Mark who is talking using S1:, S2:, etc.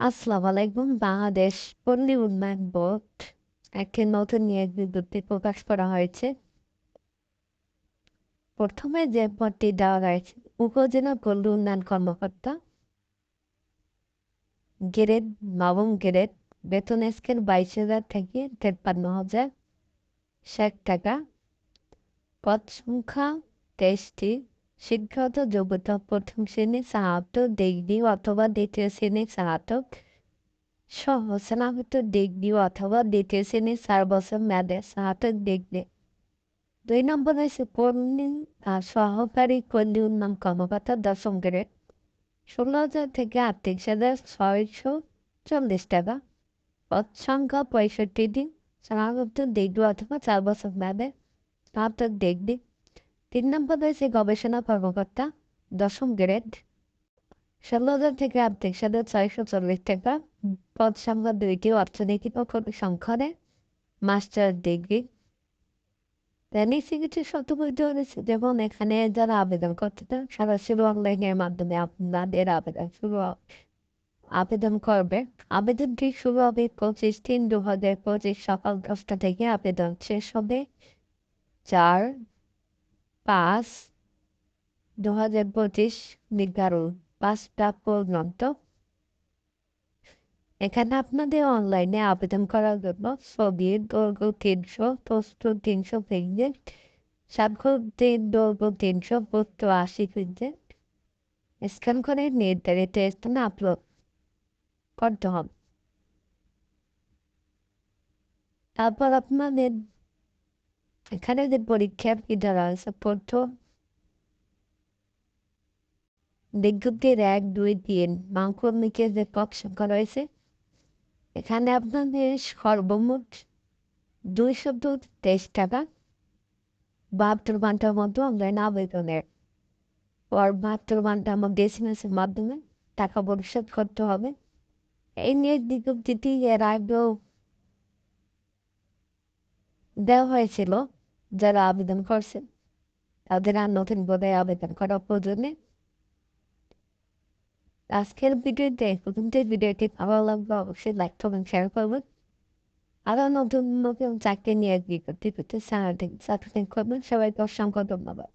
S1: আসসালামু আলাইকুম বাংলাদেশ পল্লী উন্নয়ন বোর্ড একটি নতুন নিয়োগ বিজ্ঞপ্তি প্রকাশ করা হয়েছে। প্রথমে যে পদটি দেওয়া হয়েছে, উপজেলা পল্লী উন্নয়ন কর্মকর্তা, গ্রেড, নবম গ্রেড, বেতন স্কেল বাইশ হাজার থেকে তেপ্পান্ন হাজার ষাট টাকা। পদ সংখ্যা তেইশটি। শিক্ষাগত যোগ্যতা প্রথম শ্রেণি স্নাতক ডিগ্রি অথবা দ্বিতীয় শ্রেণি স্নাতক সহ স্নাতক ডিগ্রি অথবা দ্বিতীয় শ্রেণি চার বছর মেয়াদে স্নাতক ডিগ্রি দুই নম্বর হয়েছে কর্মী সহকারী কর্মী উন্নয়ন কর্মকর্তা দশম গ্রেড ষোলো হাজার থেকে আটত্রিশ হাজার ছয়শো চল্লিশ টাকা। পদ সংখ্যা পঁয়ষট্টি দিন, স্নাতক ডিগ্রি অথবা চার বছর মেয়াদে স্নাতক ডিগ্রি তিন নম্বর রয়েছে গবেষণা কর্মকর্তা, দশম গ্রেড। ষোলো হাজার থেকে আটত্রিশ হাজার ছয়শো চল্লিশ টাকা পদ সংখ্যা দুইটি অর্থনৈতিক ও সংখ্যানে মাস্টার ডিগ্রি। তেমনি চিকিৎসা শতবৈধ রয়েছে যেমন এখানে যারা আবেদন করতে চান, সরাসরি অনলাইনের মাধ্যমে আপনাদের আবেদন শুরু আবেদন করবে। আবেদনটি শুরু হবে পঁচিশ তিন দু হাজার পঁচিশ সকাল দশটা থেকে আবেদন শেষ হবে চার পাঁচ দু হাজার পঁচিশ বিজ্ঞাপন পাঁচটা পর্যন্ত। এখানে আপনাদের অনলাইনে আবেদন করার জন্য ছবি দৈর্ঘ্য তিনশো প্রস্ত তিনশো পিক্সেল স্বাক্ষর দৈর্ঘ্য তিনশো প্রস্ত আশি পিক্সেল স্ক্যান করে নির্ধারিত স্থানে আপলোড করতে হবে। তারপর আপনাদের এখানে যে পরীক্ষার ফি দেওয়া আছে? প্রথম বিজ্ঞপ্তির এক দুই তিন মাঙ্কমিকে যে পদ সংখ্যা রয়েছে, এখানে আপনাদের সর্বমোট দুইশো তেইশ টাকা, বাহাত্তর ঘণ্টার মতো অনলাইন আবেদনের পর বাহাত্তর ঘণ্টার মধ্যে এসএমএসের মাধ্যমে টাকা পরিশোধ করতে হবে। এই নিয়ে বিজ্ঞপ্তিটি এর আগেও দেওয়া হয়েছিল। যারা আবেদন করছেন তাদের আর নতুন বোধহয় আবেদন করা প্রয়োজনে আজকের ভিডিওতে প্রথমটির ভিডিওটি ভালো লাগবে অবশ্যই লাইক করবেন শেয়ার করবেন আরও নতুন নতুন চাকরি নিয়ে বিজ্ঞপ্তি করতে চ্যানেলটি সাথে করবেন সবাইকে অসংখ্য ধন্যবাদ